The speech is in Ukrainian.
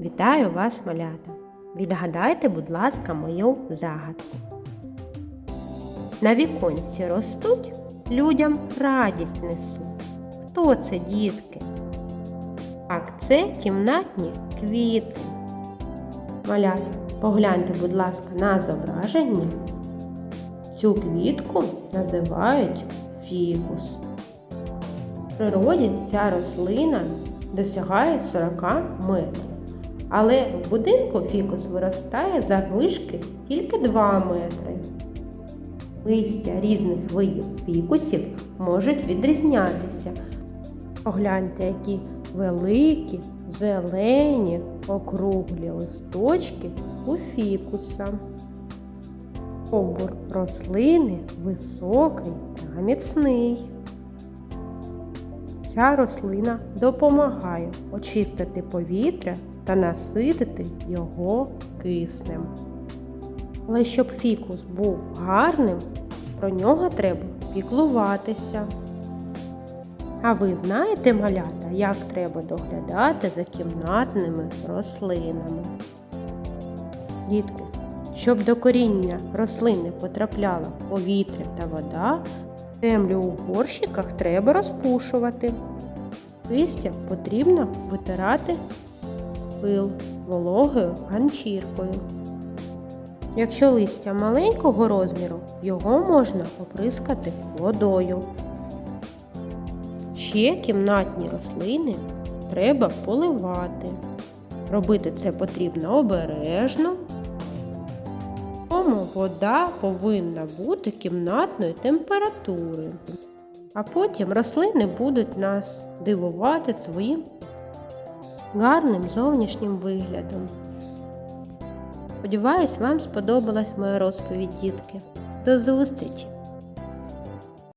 Вітаю вас, малята! Відгадайте, будь ласка, мою загадку. На віконці ростуть, людям радість несуть. Хто це, дітки? Так, це кімнатні квіти. Малята, погляньте, будь ласка, на зображення. Цю квітку називають фікус. В природі ця рослина досягає 40 метрів. Але в будинку фікус виростає заввишки тільки 2 метри. Листя різних видів фікусів можуть відрізнятися. Погляньте, які великі, зелені, округлі листочки у фікуса. Обур рослини високий та міцний. Ця рослина допомагає очистити повітря та наситити його киснем. Але щоб фікус був гарним, про нього треба піклуватися. А ви знаєте, малята, як треба доглядати за кімнатними рослинами? Дітки, щоб до коріння рослини потрапляло повітря та вода, землю у горщиках треба розпушувати. Листя потрібно витирати пил вологою ганчіркою. Якщо листя маленького розміру, його можна оприскати водою. Ще кімнатні рослини треба поливати. Робити це потрібно обережно. Тому вода повинна бути кімнатної температури. А потім рослини будуть нас дивувати своїм гарним зовнішнім виглядом. Сподіваюсь, вам сподобалась моя розповідь, дітки. До зустрічі!